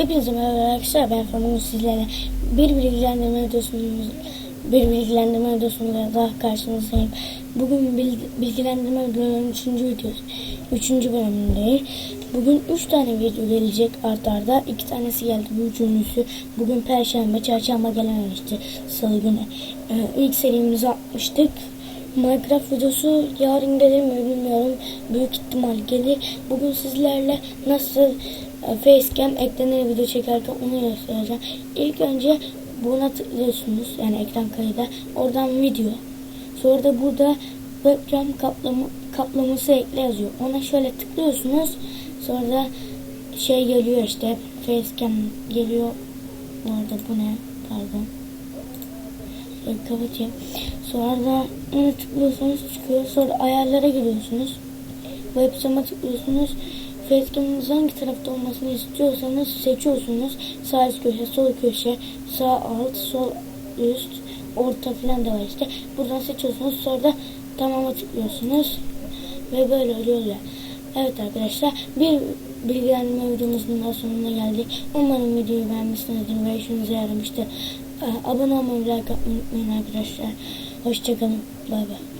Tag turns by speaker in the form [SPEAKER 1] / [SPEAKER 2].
[SPEAKER 1] Hepinize merhaba arkadaşlar ben Famun sizlerle bir bilgilendirme videosumuz bir bilgilendirme videosuyla daha karşınızdayım. Bugün bil- bilgilendirme videolarının 3. videosu 3. bölümündeyiz. Bugün 3 tane video gelecek art arda. 2 tanesi geldi bu üçüncüsü. Bugün perşembe, çarşamba gelememişti salı günü. Ee, ilk serimizi atmıştık. Minecraft videosu yarın gelir mi bilmiyorum. Büyük ihtimal gelir. Bugün sizlerle nasıl e, facecam ekranına video çekerken onu göstereceğim. İlk önce buna tıklıyorsunuz. Yani ekran kayıda. Oradan video. Sonra da burada webcam kaplama, kaplaması ekle yazıyor. Ona şöyle tıklıyorsunuz. Sonra da şey geliyor işte. Facecam geliyor. Bu arada bu ne? Pardon. Şöyle kapatayım. Sonra da ona tıklıyorsunuz çıkıyor. Sonra ayarlara giriyorsunuz. Webcam'a tıklıyorsunuz. Facecam'ınız hangi tarafta olmasını istiyorsanız seçiyorsunuz. Sağ üst köşe, sol köşe, sağ alt, sol üst, orta falan da var işte. Buradan seçiyorsunuz. Sonra da tamama tıklıyorsunuz. Ve böyle oluyor. Evet arkadaşlar bir bilgilendirme videomuzun daha sonuna geldik. Umarım videoyu beğenmişsinizdir ve işinize yaramıştır. Ee, Abone olmayı, like atmayı unutmayın arkadaşlar. Hoşçakalın. Bay bay.